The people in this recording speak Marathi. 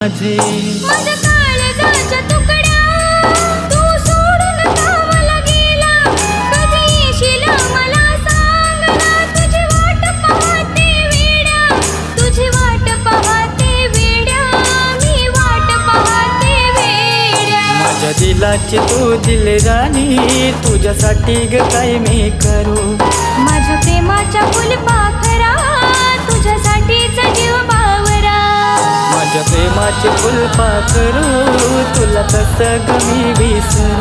माझे. दिलाची तू दिल राणी तुझ्यासाठी ग काय मी करू माझ्या फुलपा करू तुला तसं गमी मी विसरू